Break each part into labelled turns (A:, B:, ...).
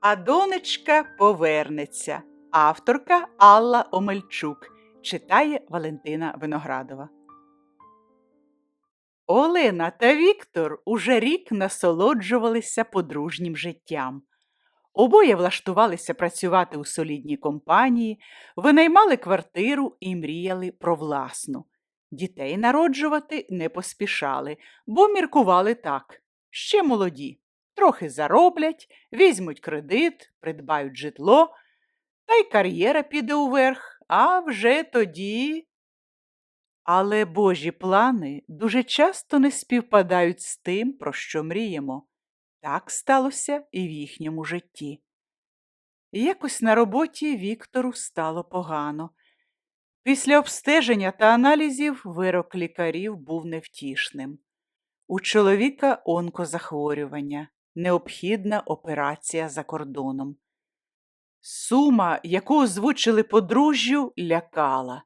A: А донечка повернеться. Авторка Алла Омельчук читає Валентина Виноградова. Олена та Віктор уже рік насолоджувалися подружнім життям. Обоє влаштувалися працювати у солідній компанії, винаймали квартиру і мріяли про власну. Дітей народжувати не поспішали, бо міркували так ще молоді. Трохи зароблять, візьмуть кредит, придбають житло, та й кар'єра піде уверх, а вже тоді. Але Божі плани дуже часто не співпадають з тим, про що мріємо. Так сталося і в їхньому житті. Якось на роботі Віктору стало погано. Після обстеження та аналізів вирок лікарів був невтішним. У чоловіка онкозахворювання, необхідна операція за кордоном. Сума, яку озвучили подружжю, лякала.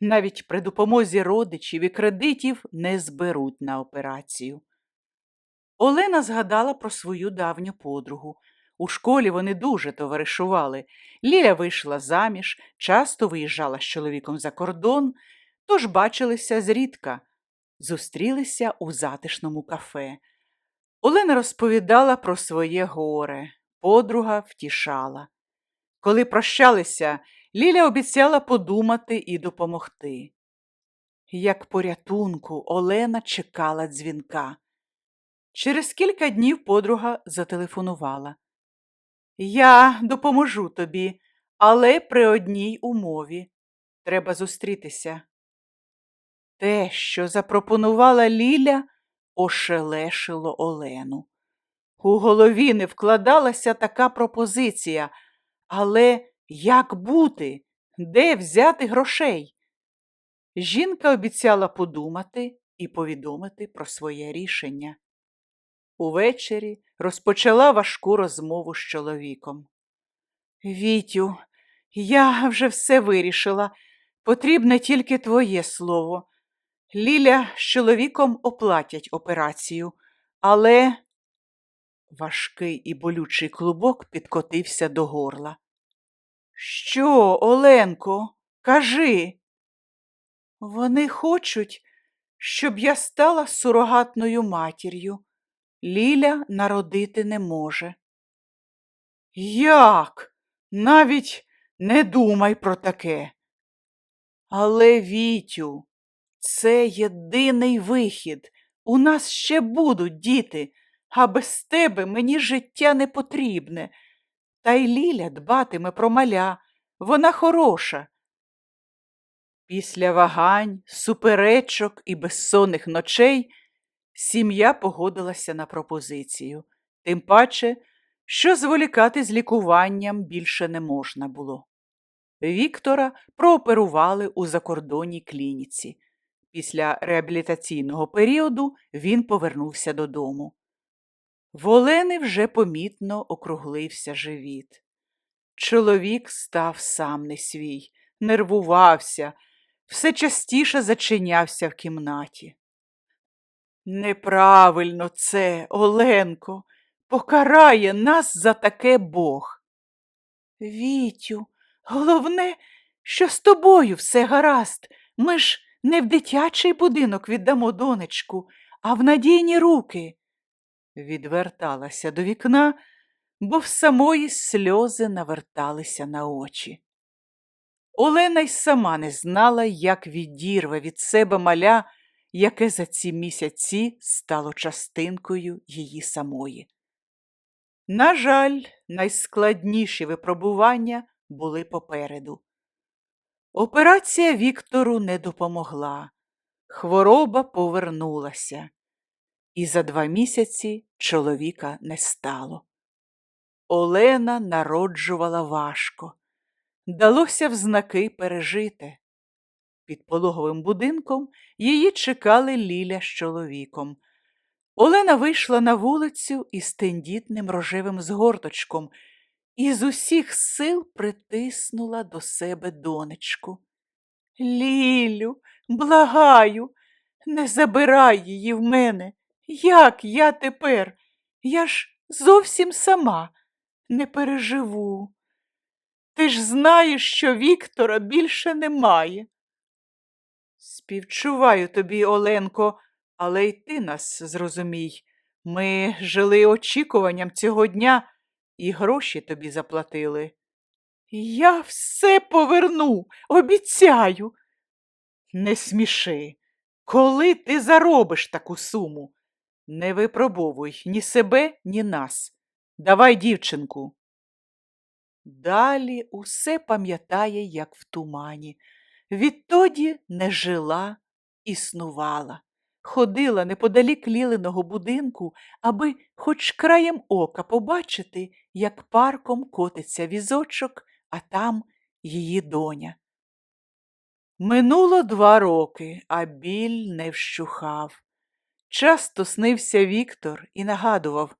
A: Навіть при допомозі родичів і кредитів не зберуть на операцію. Олена згадала про свою давню подругу. У школі вони дуже товаришували. Ліля вийшла заміж, часто виїжджала з чоловіком за кордон, тож бачилися зрідка. Зустрілися у затишному кафе. Олена розповідала про своє горе, подруга втішала. Коли прощалися, Ліля обіцяла подумати і допомогти. Як порятунку, Олена чекала дзвінка. Через кілька днів подруга зателефонувала. Я допоможу тобі, але при одній умові. Треба зустрітися. Те, що запропонувала Ліля, ошелешило Олену. У голові не вкладалася така пропозиція, але як бути, де взяти грошей? Жінка обіцяла подумати і повідомити про своє рішення. Увечері розпочала важку розмову з чоловіком. Вітю, я вже все вирішила. Потрібне тільки твоє слово. Ліля з чоловіком оплатять операцію, але важкий і болючий клубок підкотився до горла. Що, Оленко, кажи? Вони хочуть, щоб я стала сурогатною матір'ю. Ліля народити не може. Як? Навіть не думай про таке. Але, Вітю, це єдиний вихід. У нас ще будуть діти, а без тебе мені життя не потрібне. Та й Ліля дбатиме про маля, вона хороша. Після вагань, суперечок і безсонних ночей сім'я погодилася на пропозицію, тим паче, що зволікати з лікуванням більше не можна було. Віктора прооперували у закордонній клініці. Після реабілітаційного періоду він повернувся додому. В Олени вже помітно округлився живіт. Чоловік став сам не свій, нервувався, все частіше зачинявся в кімнаті. Неправильно це, Оленко, покарає нас за таке Бог. Вітю, головне, що з тобою все гаразд. Ми ж не в дитячий будинок віддамо донечку, а в надійні руки. Відверталася до вікна, бо в самої сльози наверталися на очі. Олена й сама не знала, як відірве від себе маля, яке за ці місяці стало частинкою її самої. На жаль, найскладніші випробування були попереду. Операція Віктору не допомогла. Хвороба повернулася, і за два місяці чоловіка не стало. Олена народжувала важко. Далося в знаки пережити. Під пологовим будинком її чекали Ліля з чоловіком. Олена вийшла на вулицю із тендітним рожевим згорточком і з усіх сил притиснула до себе донечку. Лілю, благаю, не забирай її в мене. Як я тепер? Я ж зовсім сама. не переживу. Ти ж знаєш, що Віктора більше немає. Співчуваю тобі, Оленко, але й ти нас зрозумій. Ми жили очікуванням цього дня і гроші тобі заплатили. Я все поверну, обіцяю. Не сміши. Коли ти заробиш таку суму? Не випробовуй ні себе, ні нас. Давай, дівчинку. Далі усе пам'ятає, як в тумані. Відтоді не жила, існувала. Ходила неподалік ліленого будинку, аби хоч краєм ока побачити, як парком котиться візочок, а там її доня. Минуло два роки, а біль не вщухав. Часто снився Віктор і нагадував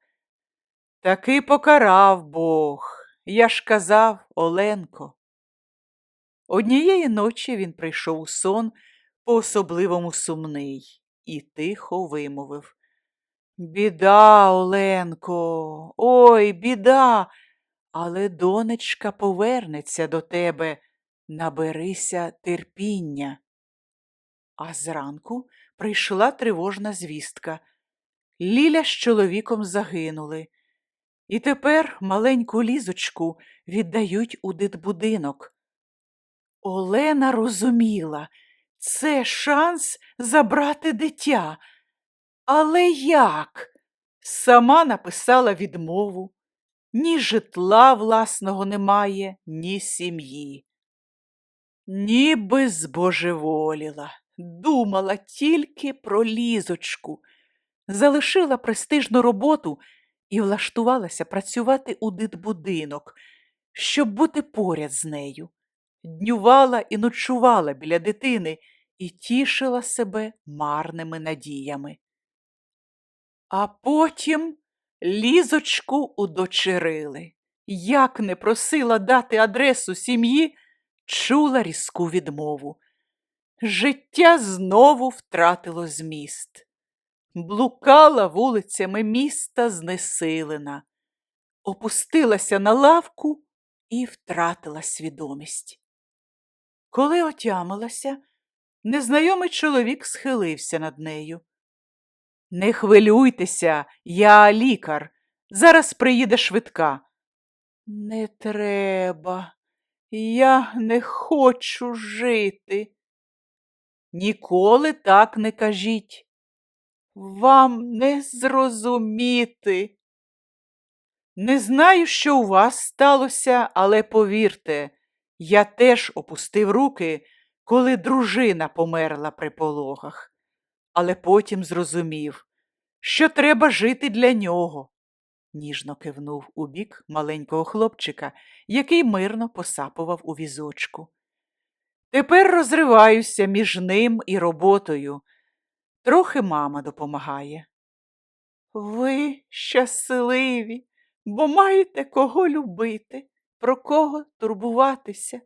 A: Таки покарав Бог, я ж казав, Оленко. Однієї ночі він прийшов у сон по-особливому сумний і тихо вимовив. Біда, Оленко, ой, біда, але донечка повернеться до тебе, наберися терпіння. А зранку прийшла тривожна звістка. Ліля з чоловіком загинули. І тепер маленьку лізочку віддають у дитбудинок. Олена розуміла, це шанс забрати дитя. Але як? Сама написала відмову. Ні житла власного немає, ні сім'ї. Ніби збожеволіла, думала тільки про лізочку, залишила престижну роботу і влаштувалася працювати у дитбудинок, щоб бути поряд з нею. Днювала і ночувала біля дитини і тішила себе марними надіями. А потім лізочку удочерили. Як не просила дати адресу сім'ї, чула різку відмову. Життя знову втратило зміст. Блукала вулицями міста знесилена, опустилася на лавку і втратила свідомість. Коли отямилася, незнайомий чоловік схилився над нею. Не хвилюйтеся, я лікар. Зараз приїде швидка. Не треба, я не хочу жити. Ніколи так не кажіть. Вам не зрозуміти. Не знаю, що у вас сталося, але повірте, я теж опустив руки, коли дружина померла при пологах, але потім зрозумів, що треба жити для нього. Ніжно кивнув у бік маленького хлопчика, який мирно посапував у візочку. Тепер розриваюся між ним і роботою. Трохи мама допомагає. Ви щасливі, бо маєте кого любити, про кого турбуватися.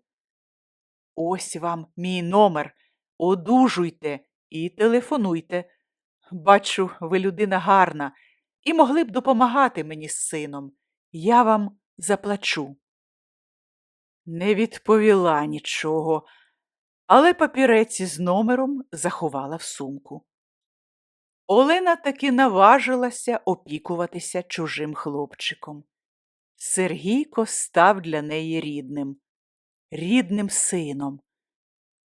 A: Ось вам мій номер. Одужуйте і телефонуйте. Бачу, ви людина гарна і могли б допомагати мені з сином. Я вам заплачу. Не відповіла нічого, але папірець із номером заховала в сумку. Олена таки наважилася опікуватися чужим хлопчиком. Сергійко став для неї рідним, рідним сином,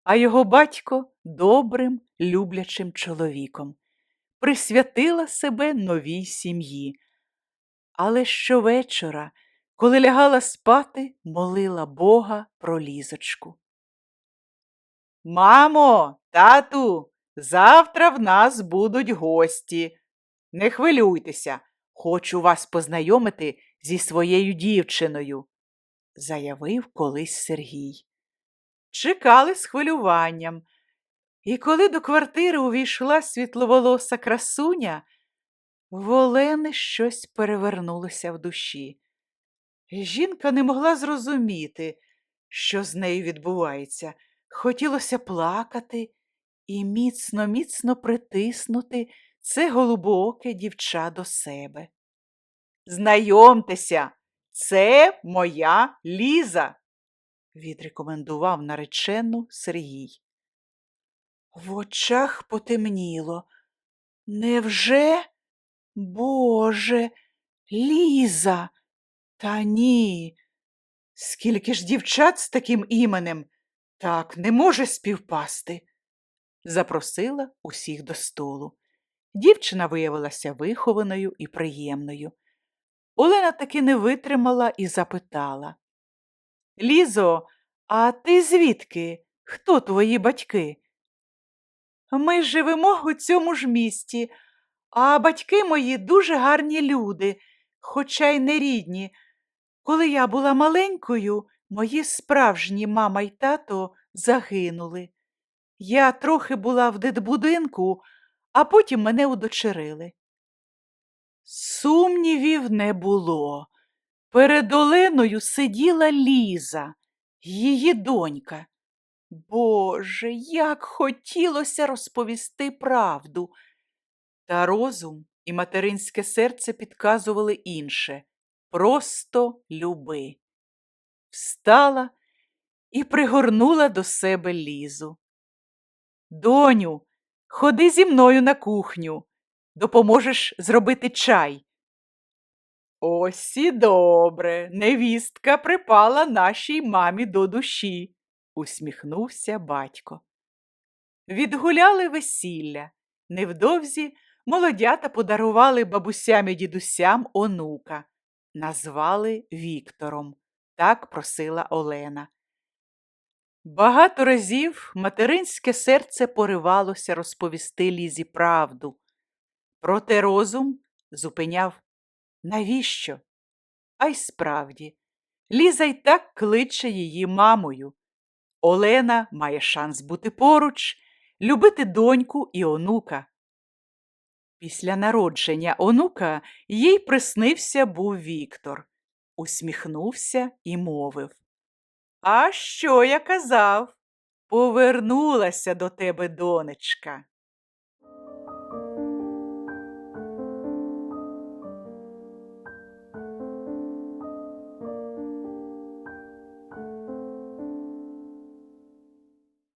A: а його батько добрим, люблячим чоловіком. Присвятила себе новій сім'ї. Але щовечора, коли лягала спати, молила Бога про лізочку. Мамо, тату, завтра в нас будуть гості. Не хвилюйтеся, хочу вас познайомити зі своєю дівчиною, заявив колись Сергій. Чекали з хвилюванням, і коли до квартири увійшла світловолоса красуня, в Олени щось перевернулося в душі. Жінка не могла зрозуміти, що з нею відбувається. Хотілося плакати і міцно, міцно притиснути це голубоке дівча до себе. Знайомтеся, Це моя Ліза, відрекомендував наречену Сергій. В очах потемніло. Невже? Боже, Ліза? Та ні. Скільки ж дівчат з таким іменем? Так не може співпасти. Запросила усіх до столу. Дівчина виявилася вихованою і приємною. Олена таки не витримала і запитала. Лізо, а ти звідки? Хто твої батьки? Ми живемо у цьому ж місті, а батьки мої дуже гарні люди, хоча й не рідні. Коли я була маленькою, мої справжні мама й тато загинули. Я трохи була в дитбудинку, а потім мене удочерили. Сумнівів не було. Перед Оленою сиділа Ліза, її донька. Боже, як хотілося розповісти правду. Та розум і материнське серце підказували інше просто люби. Встала і пригорнула до себе Лізу. Доню, ходи зі мною на кухню, допоможеш зробити чай. Ось і добре, невістка припала нашій мамі до душі, усміхнувся батько. Відгуляли весілля. Невдовзі молодята подарували бабусям і дідусям онука. Назвали Віктором. Так просила Олена. Багато разів материнське серце поривалося розповісти Лізі правду. Проте розум зупиняв навіщо? А й справді, Ліза й так кличе її мамою. Олена має шанс бути поруч, любити доньку і онука. Після народження онука їй приснився був Віктор, усміхнувся і мовив А що я казав? Повернулася до тебе донечка.